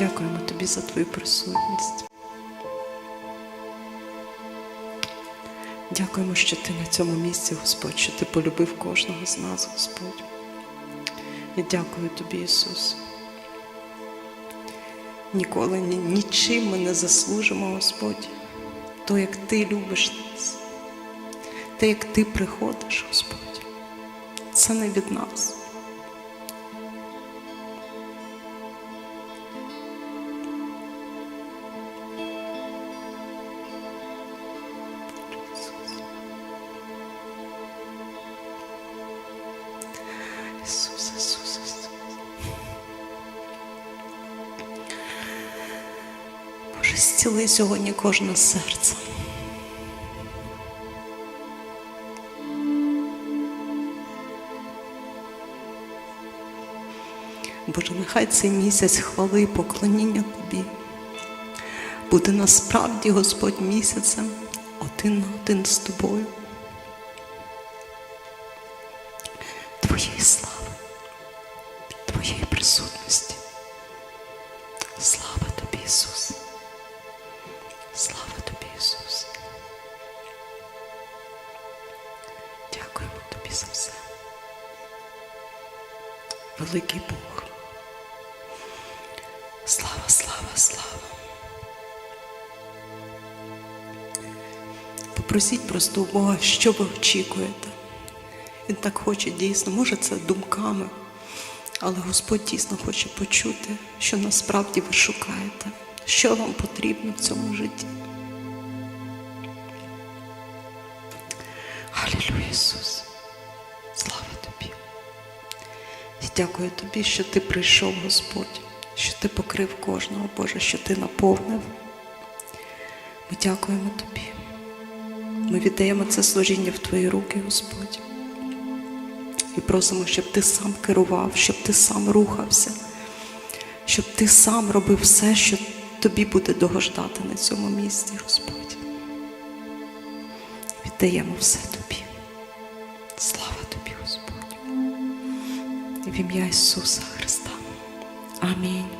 Дякуємо тобі за твою присутність. Дякуємо, що ти на цьому місці, Господь, що ти полюбив кожного з нас, Господь. І дякую тобі, Ісус. Ніколи ні, нічим ми не заслужимо, Господь, то, як Ти любиш нас, те, як Ти приходиш, Господь, це не від нас. Ісус, Ісус, Ісус. Боже, зціли сьогодні кожне серце. Боже, нехай цей місяць хвали поклоніння Тобі буде насправді Господь місяцем один на один з тобою. Твоєї слави, присутності. Слава тобі, Ісус. Слава тобі, Ісус. Дякуємо тобі за все. Великий Бог. Слава, слава, слава. Попросіть просто у Бога, що ви очікуєте. Він так хоче дійсно, може це думками, але Господь дійсно хоче почути, що насправді ви шукаєте, що вам потрібно в цьому житті. Алілюя, Ісус. Слава тобі. І дякую тобі, що ти прийшов, Господь, що ти покрив кожного, Боже, що ти наповнив. Ми дякуємо тобі. Ми віддаємо це служіння в Твої руки, Господь. І просимо, щоб ти сам керував, щоб ти сам рухався, щоб ти сам робив все, що тобі буде догождати на цьому місці, Господь. Віддаємо все тобі. Слава тобі, Господь. В ім'я Ісуса Христа. Амінь.